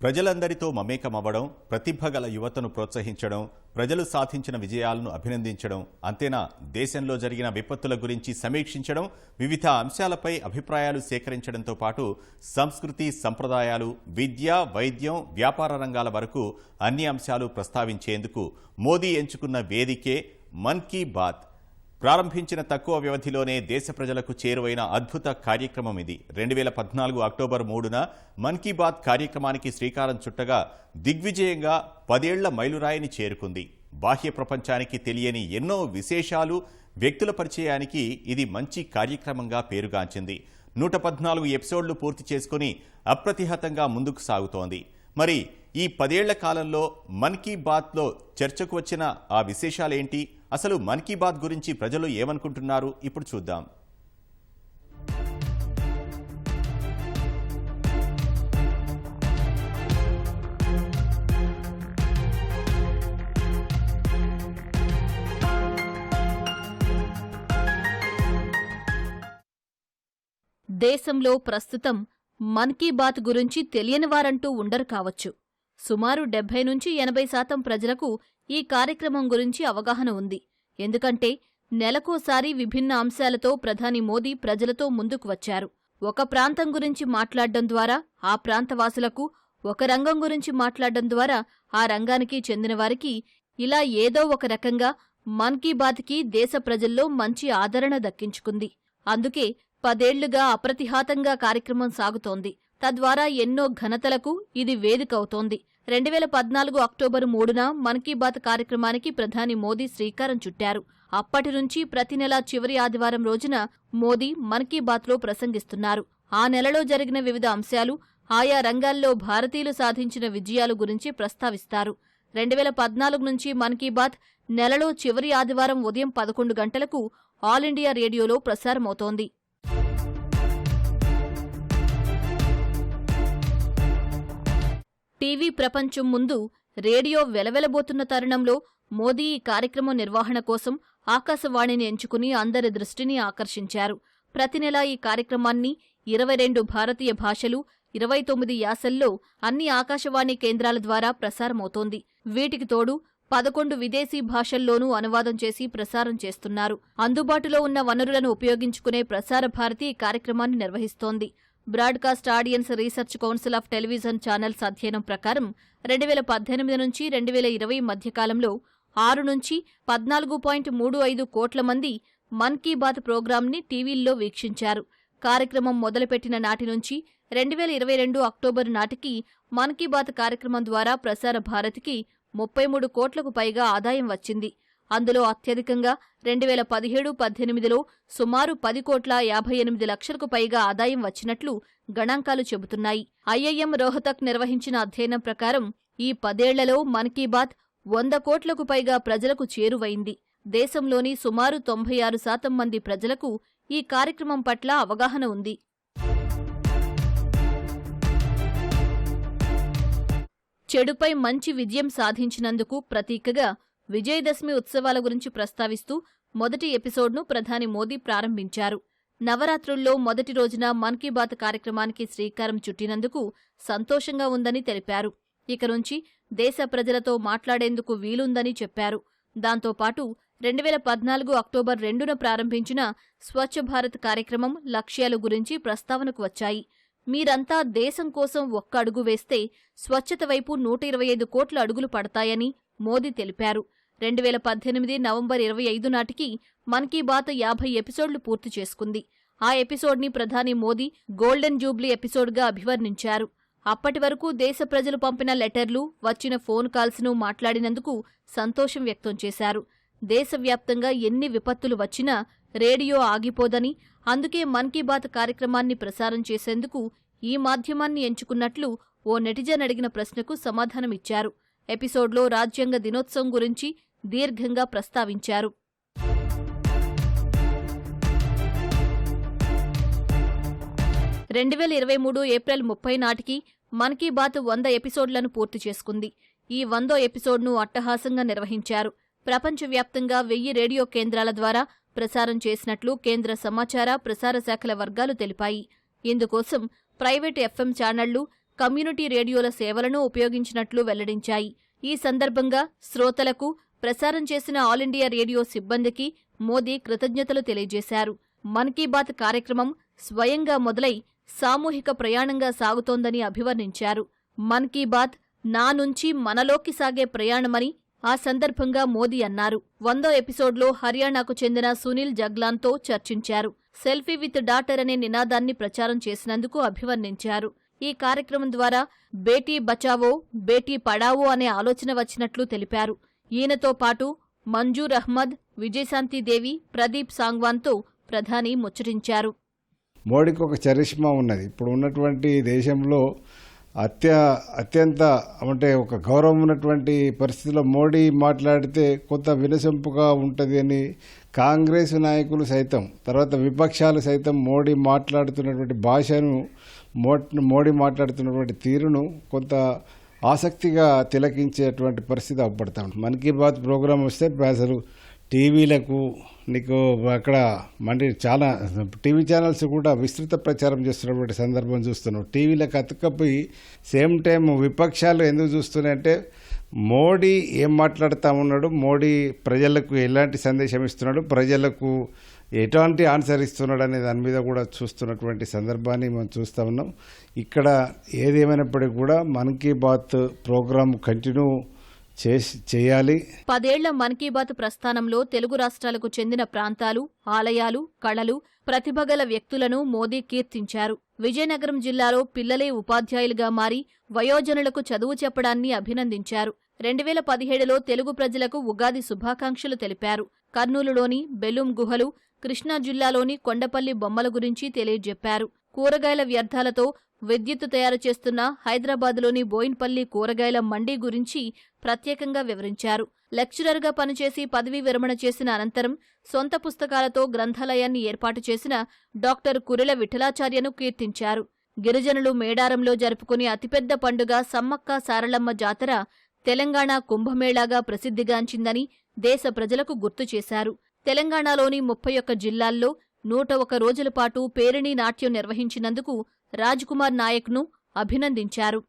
ప్రజలందరితో మమేకమవ్వడం ప్రతిభ గల యువతను ప్రోత్సహించడం ప్రజలు సాధించిన విజయాలను అభినందించడం అంతేనా? దేశంలో జరిగిన విపత్తుల గురించి సమీక్షించడం వివిధ అంశాలపై అభిప్రాయాలు సేకరించడంతో పాటు సంస్కృతి సంప్రదాయాలు విద్య వైద్యం వ్యాపార రంగాల వరకు అన్ని అంశాలు ప్రస్తావించేందుకు మోదీ ఎంచుకున్న వేదికే మన్ కీ బాత్. ప్రారంభించిన తక్కువ వ్యవధిలోనే దేశ ప్రజలకు చేరువైన అద్భుత కార్యక్రమం ఇది. రెండు వేల పద్నాలుగు అక్టోబర్ మూడున మన్ కీ బాత్ కార్యక్రమానికి శ్రీకారం చుట్టగా దిగ్విజయంగా పదేళ్ళ మైలురాయిని చేరుకుంది. బాహ్య ప్రపంచానికి తెలియని ఎన్నో విశేషాలు వ్యక్తుల పరిచయానికి ఇది మంచి కార్యక్రమంగా పేరుగాంచింది. నూట పద్నాలుగు ఎపిసోడ్లు పూర్తి చేసుకుని అప్రతిహతంగా ముందుకు సాగుతోంది. మరి ఈ పదేళ్ళ కాలంలో మన్ కీ బాత్లో చర్చకు వచ్చిన ఆ విశేషాలేంటి? అసలు మన్ కీ బాత్ గురించి ప్రజలు ఏమనుకుంటున్నారు? ఇప్పుడు చూద్దాం. దేశంలో ప్రస్తుతం మన్ కీ బాత్ గురించి తెలియని వారంటూ ఉండరు కావచ్చు. సుమారు డెబ్బై నుంచి ఎనభై శాతం ప్రజలకు ఈ కార్యక్రమం గురించి అవగాహన ఉంది. ఎందుకంటే నెలకోసారి విభిన్న అంశాలతో ప్రధాని మోదీ ప్రజలతో ముందుకు వచ్చారు. ఒక ప్రాంతం గురించి మాట్లాడడం ద్వారా ఆ ప్రాంతవాసులకు ఒక రంగం గురించి మాట్లాడడం ద్వారా ఆ రంగానికి చెందినవారికి ఇలా ఏదో ఒక రకంగా మన్ కీ బాత్కి దేశ ప్రజల్లో మంచి ఆదరణ దక్కించుకుంది. అందుకే పదేళ్ళుగా అప్రతిహాతంగా కార్యక్రమం సాగుతోంది. తద్వారా ఎన్నో ఘనతలకు ఇది వేదికవుతోంది. రెండు వేల పద్నాలుగు అక్టోబరు మూడున మన్ కీ బాత్ కార్యక్రమానికి ప్రధాని మోదీ శ్రీకారం చుట్టారు. అప్పటి నుంచి ప్రతి నెల చివరి ఆదివారం రోజున మోదీ మన్ కీ బాత్లో ప్రసంగిస్తున్నారు. ఆ నెలలో జరిగిన వివిధ అంశాలు ఆయా రంగాల్లో భారతీయులు సాధించిన విజయాలు గురించి ప్రస్తావిస్తారు. రెండు వేల పద్నాలుగు నుంచి మన్ కీ బాత్ నెలలో చివరి ఆదివారం ఉదయం పదకొండు గంటలకు ఆల్ ఇండియా రేడియోలో ప్రసారమవుతోంది. టీవీ ప్రపంచం ముందు రేడియో వెలవెలబోతున్న తరుణంలో మోదీ ఈ కార్యక్రమం నిర్వహణ కోసం ఆకాశవాణిని ఎంచుకుని అందరి దృష్టిని ఆకర్షించారు. ప్రతి నెలా ఈ కార్యక్రమాన్ని ఇరవై రెండు భారతీయ భాషలు ఇరవై తొమ్మిది యాసల్లో అన్ని ఆకాశవాణి కేంద్రాల ద్వారా ప్రసారమవుతోంది. వీటికి తోడు పదకొండు విదేశీ భాషల్లోనూ అనువాదం చేసి ప్రసారం చేస్తున్నారు. అందుబాటులో ఉన్న వనరులను ఉపయోగించుకునే ప్రసార భారతి ఈ కార్యక్రమాన్ని నిర్వహిస్తోంది. Broadcast audience research council of television channels అధ్యయనం ప్రకారం రెండు వేల పద్దెనిమిది నుంచి రెండు వేల ఇరవై మధ్యకాలంలో ఆరు నుంచి పద్నాలుగు పాయింట్ మూడు ఐదు కోట్ల మంది మన్ కీ బాత్ ప్రోగ్రాంని టీవీల్లో వీక్షించారు. కార్యక్రమం మొదలుపెట్టిన నాటి నుంచి రెండు వేల ఇరవై రెండు అక్టోబర్ నాటికి మన్ కీ బాత్ కార్యక్రమం ద్వారా ప్రసార భారతికి ముప్పై మూడు కోట్లకు పైగా ఆదాయం వచ్చింది. అందులో అత్యధికంగా రెండు వేల పదిహేడు పద్దెనిమిదిలో సుమారు పది కోట్ల యాభై ఎనిమిది లక్షలకు పైగా ఆదాయం వచ్చినట్లు గణాంకాలు చెబుతున్నాయి. ఐఐఎం రోహతక్ నిర్వహించిన అధ్యయనం ప్రకారం ఈ పదేళ్ళలో మన్ కీ బాత్ వంద కోట్లకు పైగా ప్రజలకు చేరువైంది. దేశంలోని సుమారు తొంభై ఆరు శాతం మంది ప్రజలకు ఈ కార్యక్రమం పట్ల అవగాహన ఉంది. చెడుపై మంచి విజయం సాధించినందుకు ప్రతీకగా విజయదశమి ఉత్సవాల గురించి ప్రస్తావిస్తూ మొదటి ఎపిసోడ్ను ప్రధాని మోదీ ప్రారంభించారు. నవరాత్రుల్లో మొదటి రోజున మన్ కీ బాత్ కార్యక్రమానికి శ్రీకారం చుట్టినందుకు సంతోషంగా ఉందని తెలిపారు. ఇక నుంచి దేశ ప్రజలతో మాట్లాడేందుకు వీలుందని చెప్పారు. దాంతోపాటు రెండు వేల పద్నాలుగు అక్టోబర్ రెండున ప్రారంభించిన స్వచ్ఛ భారత్ కార్యక్రమం లక్ష్యాల గురించి ప్రస్తావనకు వచ్చాయి. మీరంతా దేశం కోసం ఒక్క అడుగు వేస్తే స్వచ్ఛత వైపు నూట ఇరవై ఐదు కోట్ల అడుగులు పడతాయని మోదీ తెలిపారు. రెండు వేల పద్దెనిమిది నవంబర్ ఇరవై ఐదు నాటికి మన్ కీ బాత్ యాభై ఎపిసోడ్లు పూర్తి చేసుకుంది. ఆ ఎపిసోడ్ని ప్రధాని మోదీ గోల్డెన్ జూబ్లీ ఎపిసోడ్గా అభివర్ణించారు. అప్పటి వరకు దేశ ప్రజలు పంపిన లెటర్లు వచ్చిన ఫోన్ కాల్స్ను మాట్లాడినందుకు సంతోషం వ్యక్తం చేశారు. దేశవ్యాప్తంగా ఎన్ని విపత్తులు వచ్చినా రేడియో ఆగిపోదని అందుకే మన్ కీ బాత్ కార్యక్రమాన్ని ప్రసారం చేసేందుకు ఈ మాధ్యమాన్ని ఎంచుకున్నట్లు ఓ నెటిజన్ అడిగిన ప్రశ్నకు సమాధానమిచ్చారు. ఎపిసోడ్లో రాజ్యాంగ దినోత్సవం గురించి దీర్ఘంగా ప్రస్తావించారు. రెండు వేల ఇరవై మూడు ఏప్రిల్ ముప్పై నాటికి మన్ కీ బాత్ వంద ఎపిసోడ్లను పూర్తి చేసుకుంది. ఈ వందో ఎపిసోడ్ను అట్టహాసంగా నిర్వహించారు. ప్రపంచవ్యాప్తంగా వెయ్యి రేడియో కేంద్రాల ద్వారా ప్రసారం చేసినట్లు కేంద్ర సమాచార ప్రసార శాఖల వర్గాలు తెలిపాయి. ఇందుకోసం ప్రైవేటు ఎఫ్ఎం ఛానళ్ళు కమ్యూనిటీ రేడియోల సేవలను ఉపయోగించినట్లు వెల్లడించాయి. ఈ సందర్భంగా శ్రోతలకు ప్రసారం చేసిన ఆల్ ఇండియా రేడియో సిబ్బందికి మోదీ కృతజ్ఞతలు తెలియజేశారు. మన్ కీ బాత్ కార్యక్రమం స్వయంగా మొదలై సామూహిక ప్రయాణంగా సాగుతోందని అభివర్ణించారు. మన్ కీ బాత్ నా నుంచి మనలోకి సాగే ప్రయాణమని ఆ సందర్భంగా మోదీ అన్నారు. వందో ఎపిసోడ్లో హర్యానాకు చెందిన సునీల్ జగ్లాన్తో చర్చించారు. సెల్ఫీ విత్ డాటర్ అనే నినాదాన్ని ప్రచారం చేసినందుకు అభివర్ణించారు. ఈ కార్యక్రమం ద్వారా బేటీ బచావో బేటీ పడావో అనే ఆలోచన వచ్చినట్లు తెలిపారు. ఈయనతో పాటు మంజూర్ అహ్మద్ విజయశాంతిదేవి ప్రదీప్ సాంగ్వాన్తో ప్రధాని ముచ్చరించారు మోడీకి ఒక చరిష్మా ఉన్నది. ఇప్పుడు ఉన్నటువంటి దేశంలో అత్య అత్యంత అంటే ఒక గౌరవం ఉన్నటువంటి పరిస్థితిలో మోడీ మాట్లాడితే కొంత వినసొంపుగా ఉంటుంది అని కాంగ్రెస్ నాయకులు సైతం తర్వాత విపక్షాలు సైతం మోడీ మాట్లాడుతున్నటువంటి భాషను మోడీ మాట్లాడుతున్నటువంటి తీరును కొంత ఆసక్తిగా తిలకించేటువంటి పరిస్థితి అవపడతా ఉంటుంది మన్ కీ బాత్ ప్రోగ్రాం వస్తే అసలు టీవీలకు నీకు అక్కడ మండి చాలా టీవీ ఛానల్స్ కూడా విస్తృత ప్రచారం చేస్తున్నటువంటి సందర్భం చూస్తున్నాం. టీవీలకు అతకపోయి సేమ్ టైం విపక్షాలు ఎందుకు చూస్తున్నాయంటే మోడీ ఏం మాట్లాడుతూ ఉన్నాడు? మోడీ ప్రజలకు ఎలాంటి సందేశం ఇస్తున్నాడు? ప్రజలకు ఎటువంటి ఆన్సర్ ఇస్తున్నాడు అనే దాని మీద కూడా చూస్తున్నటువంటి సందర్భాన్ని మనం చూస్తూ ఉన్నాం. ఇక్కడ ఏదేమైనప్పటికీ కూడా మన్ కీ బాత్ ప్రోగ్రాం కంటిన్యూ చేసి చేయాలి. పదేళ్ళ మన్ కీ బాత్ ప్రస్థానంలో తెలుగు రాష్ట్రాలకు చెందిన ప్రాంతాలు ఆలయాలు కళలు ప్రతిభగల వ్యక్తులను మోదీ కీర్తించారు. విజయనగరం జిల్లాలో పిల్లలే ఉపాధ్యాయులుగా మారి వయోజనులకు చదువు చెప్పడాన్ని అభినందించారు. రెండు వేల పదిహేడులో తెలుగు ప్రజలకు ఉగాది శుభాకాంక్షలు తెలిపారు. కర్నూలులోని బెలూం గుహలు కృష్ణా జిల్లాలోని కొండపల్లి బొమ్మల గురించి తెలియజెప్పారు. కూరగాయల వ్యర్థాలతో విద్యుత్తు తయారు చేస్తున్న హైదరాబాద్లోని బోయిన్పల్లి కూరగాయల మండీ గురించి ప్రత్యేకంగా వివరించారు. లెక్చరర్గా పనిచేసి పదవీ విరమణ చేసిన అనంతరం సొంత పుస్తకాలతో గ్రంథాలయాన్ని ఏర్పాటు చేసిన డాక్టర్ కురెల విఠలాచార్యను కీర్తించారు. గిరిజనులు మేడారంలో జరుపుకునే అతిపెద్ద పండుగ సమ్మక్క సారలమ్మ జాతర తెలంగాణ కుంభమేళాగా ప్రసిద్ధిగాంచిందని దేశ ప్రజలకు గుర్తు చేశారు. తెలంగాణలోని ముప్పై ఒక్క జిల్లాల్లో నూట ఒక రోజుల పాటు పేరిణి నాట్యం నిర్వహించినందుకు రాజ్కుమార్ నాయక్ను అభినందించారు.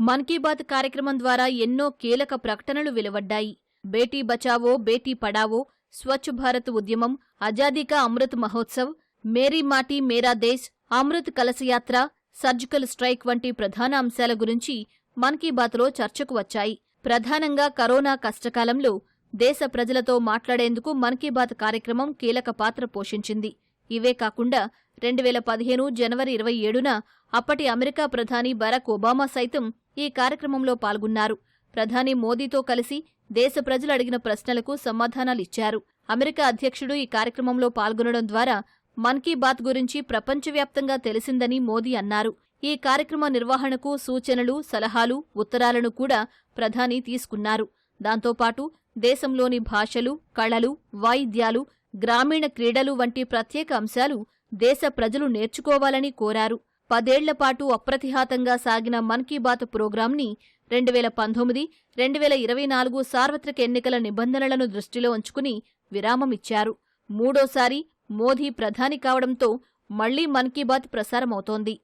మన్ కీ బాత్ కార్యక్రమం ద్వారా ఎన్నో కీలక ప్రకటనలు వెలువడ్డాయి. బేటీ బచావో బేటీ పడావో స్వచ్ఛ భారత్ ఉద్యమం అజాదీకా అమృత్ మహోత్సవ్ మేరీ మాటీ మేరా దేశ్ అమృత్ కలశయాత్ర సర్జికల్ స్ట్రైక్ వంటి ప్రధాన అంశాల గురించి మన్ కీ బాత్లో చర్చకు వచ్చాయి. ప్రధానంగా కరోనా కష్టకాలంలో దేశ ప్రజలతో మాట్లాడేందుకు మన్ కీ బాత్ కార్యక్రమం కీలక పాత్ర పోషించింది. ఇవే కాకుండా రెండు వేల పదిహేను జనవరి ఇరవై ఏడున అప్పటి అమెరికా ప్రధాని బరాక్ ఒబామా సైతం ఈ కార్యక్రమంలో పాల్గొన్నారు. ప్రధాని మోదీతో కలిసి దేశ ప్రజలు అడిగిన ప్రశ్నలకు సమాధానాలిచ్చారు అమెరికా అధ్యక్షుడు ఈ కార్యక్రమంలో పాల్గొనడం ద్వారా మన్ కీ బాత్ గురించి ప్రపంచవ్యాప్తంగా తెలిసిందని మోదీ అన్నారు. ఈ కార్యక్రమ నిర్వహణకు సూచనలు సలహాలు ఉత్తరాలను కూడా ప్రధాని తీసుకున్నారు. దాంతోపాటు దేశంలోని భాషలు కళలు వాయిద్యాలు గ్రామీణ క్రీడలు వంటి ప్రత్యేక అంశాలు దేశ ప్రజలు నేర్చుకోవాలని కోరారు. పదేళ్ళపాటు అప్రతిహాతంగా సాగిన మన్ కీ బాత్ ప్రోగ్రాంని రెండు వేల పంతొమ్మిది రెండు వేల ఇరవై నాలుగు సార్వత్రిక ఎన్నికల నిబంధనలను దృష్టిలో ఉంచుకుని విరామమిచ్చారు. మూడోసారి మోదీ ప్రధాని కావడంతో మళ్ళీ మన్ కీ బాత్ ప్రసారమవుతోంది.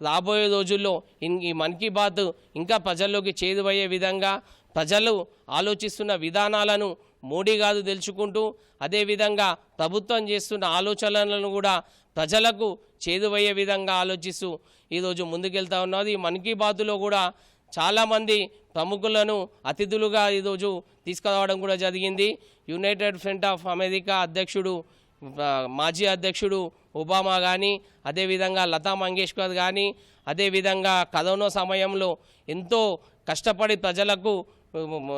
రాబోయే రోజుల్లో ఈ మన్ కీ బాత్ ఇంకా ప్రజల్లోకి చేరువయ్యే విధంగా ప్రజలు ఆలోచిస్తున్న విధానాలను మోడీ గారు తెలుసుకుంటూ అదేవిధంగా ప్రభుత్వం చేస్తున్న ఆలోచనలను కూడా ప్రజలకు చేరువయ్యే విధంగా ఆలోచిస్తూ ఈరోజు ముందుకెళ్తా ఉన్నది మన్ కీ బాత్లో కూడా చాలామంది ప్రముఖులను అతిథులుగా ఈరోజు తీసుకురావడం కూడా జరిగింది. యునైటెడ్ ఫ్రంట్ ఆఫ్ అమెరికా అధ్యక్షుడు మాజీ అధ్యక్షుడు ఒబామా కానీ అదేవిధంగా లతా మంగేష్కర్ కానీ అదేవిధంగా కరోనా సమయంలో ఎంతో కష్టపడి ప్రజలకు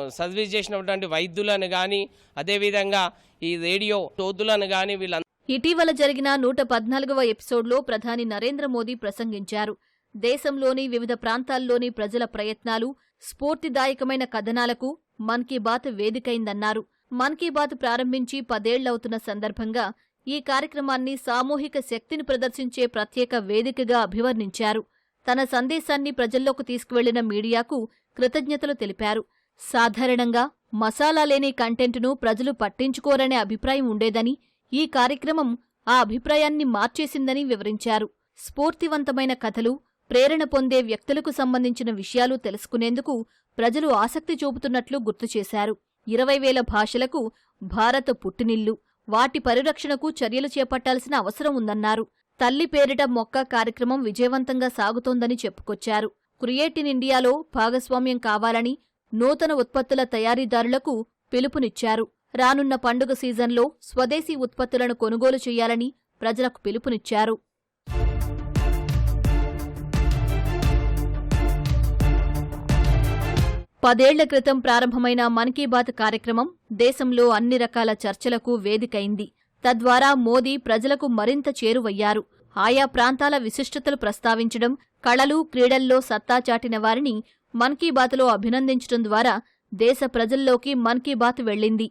సర్వీస్ చేసినటువంటి వైద్యులను కానీ అదేవిధంగా ఈ రేడియో తోతులను కానీ వీళ్ళ ఇటీవల జరిగిన నూట పద్నాలుగవ ఎపిసోడ్లో ప్రధాని నరేంద్ర మోదీ ప్రసంగించారు. దేశంలోని వివిధ ప్రాంతాల్లోని ప్రజల ప్రయత్నాలు స్ఫూర్తిదాయకమైన కథనాలకు మన్ కీ బాత్ వేదికైందన్నారు. మన్ కీ బాత్ ప్రారంభించి పదేళ్ళవుతున్న సందర్భంగా ఈ కార్యక్రమాన్ని సామూహిక శక్తిని ప్రదర్శించే ప్రత్యేక వేదికగా అభివర్ణించారు. తన సందేశాన్ని ప్రజల్లోకి తీసుకువెళ్ళిన మీడియాకు కృతజ్ఞతలు తెలిపారు. సాధారణంగా మసాలా లేని కంటెంట్ను ప్రజలు పట్టించుకోరనే అభిప్రాయం ఉండేదని ఈ కార్యక్రమం ఆ అభిప్రాయాన్ని మార్చేసిందని వివరించారు. స్ఫూర్తివంతమైన కథలు ప్రేరణ పొందే వ్యక్తులకు సంబంధించిన విషయాలు తెలుసుకునేందుకు ప్రజలు ఆసక్తి చూపుతున్నట్లు గుర్తు చేశారు. ఇరవై వేల భాషలకు భారత పుట్టినిల్లు. వాటి పరిరక్షణకు చర్యలు చేపట్టాల్సిన అవసరం ఉందన్నారు. తల్లి పేరిట మొక్క కార్యక్రమం విజయవంతంగా సాగుతోందని చెప్పుకొచ్చారు. క్రియేట్ ఇన్ ఇండియాలో భాగస్వామ్యం కావాలని నూతన ఉత్పత్తుల తయారీదారులకు పిలుపునిచ్చారు. రానున్న పండుగ సీజన్లో స్వదేశీ ఉత్పత్తులను కొనుగోలు చేయాలని ప్రజలకు పిలుపునిచ్చారు. పదేళ్ళ క్రితం ప్రారంభమైన మన్ కీ బాత్ కార్యక్రమం దేశంలో అన్ని రకాల చర్చలకు వేదికైంది. తద్వారా మోదీ ప్రజలకు మరింత చేరువయ్యారు. ఆయా ప్రాంతాల విశిష్టతలు ప్రస్తావించడం కళలు క్రీడల్లో సత్తా చాటిన వారిని మన్ కీ బాత్లో అభినందించడం ద్వారా దేశ ప్రజల్లోకి మన్ కీ బాత్ వెళ్ళింది.